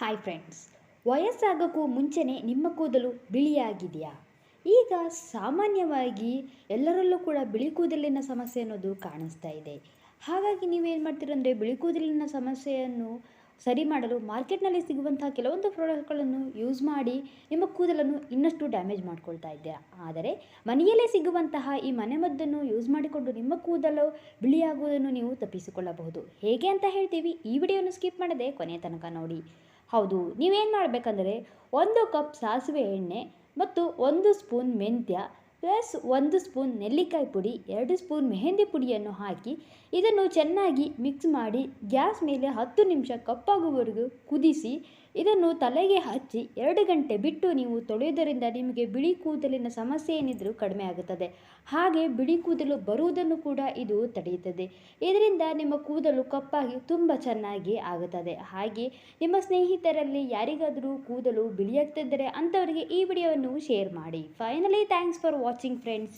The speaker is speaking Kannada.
ಹಾಯ್ ಫ್ರೆಂಡ್ಸ್ ವಯಸ್ಸಾಗೋಕ್ಕೂ ಮುಂಚೆನೇ ನಿಮ್ಮ ಕೂದಲು ಬಿಳಿಯಾಗಿದೆಯಾ? ಈಗ ಸಾಮಾನ್ಯವಾಗಿ ಎಲ್ಲರಲ್ಲೂ ಕೂಡ ಬಿಳಿ ಕೂದಲಿನ ಸಮಸ್ಯೆ ಅನ್ನೋದು ಕಾಣಿಸ್ತಾ ಇದೆ. ಹಾಗಾಗಿ ನೀವೇನು ಮಾಡ್ತೀರಂದರೆ ಬಿಳಿ ಕೂದಲಿನ ಸಮಸ್ಯೆಯನ್ನು ಸರಿ ಮಾಡಲು ಮಾರ್ಕೆಟ್ನಲ್ಲಿ ಸಿಗುವಂತಹ ಕೆಲವೊಂದು ಪ್ರಾಡಕ್ಟ್ಗಳನ್ನು ಯೂಸ್ ಮಾಡಿ ನಿಮ್ಮ ಕೂದಲನ್ನು ಇನ್ನಷ್ಟು ಡ್ಯಾಮೇಜ್ ಮಾಡ್ಕೊಳ್ತಾ ಇದ್ದೀರಾ? ಆದರೆ ಮನೆಯಲ್ಲೇ ಸಿಗುವಂತಹ ಈ ಮನೆಮದ್ದನ್ನು ಯೂಸ್ ಮಾಡಿಕೊಂಡು ನಿಮ್ಮ ಕೂದಲು ಬಿಳಿಯಾಗುವುದನ್ನು ನೀವು ತಪ್ಪಿಸಿಕೊಳ್ಳಬಹುದು. ಹೇಗೆ ಅಂತ ಹೇಳ್ತೀವಿ. ಈ ವಿಡಿಯೋನ ಸ್ಕಿಪ್ ಮಾಡದೆ ಕೊನೆಯ ತನಕ ನೋಡಿ. ಹೌದು, ನೀವೇನು ಮಾಡಬೇಕಂದರೆ ಒಂದು ಕಪ್ ಸಾಸಿವೆ ಎಣ್ಣೆ ಮತ್ತು ಒಂದು ಸ್ಪೂನ್ ಮೆಂತ್ಯ ಪ್ಲಸ್ ಒಂದು ಸ್ಪೂನ್ ನೆಲ್ಲಿಕಾಯಿ ಪುಡಿ, ಎರಡು ಸ್ಪೂನ್ ಮೆಹೆಂದಿ ಪುಡಿಯನ್ನು ಹಾಕಿ ಇದನ್ನು ಚೆನ್ನಾಗಿ ಮಿಕ್ಸ್ ಮಾಡಿ ಗ್ಯಾಸ್ ಮೇಲೆ ಹತ್ತು ನಿಮಿಷ ಕಪ್ಪಾಗುವವರೆಗೂ ಕುದಿಸಿ ಇದನ್ನು ತಲೆಗೆ ಹಚ್ಚಿ ಎರಡು ಗಂಟೆ ಬಿಟ್ಟು ನೀವು ತೊಳೆಯುವುದರಿಂದ ನಿಮಗೆ ಬಿಳಿ ಕೂದಲಿನ ಸಮಸ್ಯೆ ಏನಿದ್ರೂ ಕಡಿಮೆ ಆಗುತ್ತದೆ. ಹಾಗೆ ಬಿಳಿ ಕೂದಲು ಬರುವುದನ್ನು ಕೂಡ ಇದು ತಡೆಯುತ್ತದೆ. ಇದರಿಂದ ನಿಮ್ಮ ಕೂದಲು ಕಪ್ಪಾಗಿ ತುಂಬ ಚೆನ್ನಾಗಿ ಆಗುತ್ತದೆ. ಹಾಗೆ ನಿಮ್ಮ ಸ್ನೇಹಿತರಲ್ಲಿ ಯಾರಿಗಾದರೂ ಕೂದಲು ಬಿಳಿಯಾಗ್ತಿದ್ದರೆ ಅಂಥವರಿಗೆ ಈ ವಿಡಿಯೋವನ್ನು ಶೇರ್ ಮಾಡಿ. Finally thanks for watching friends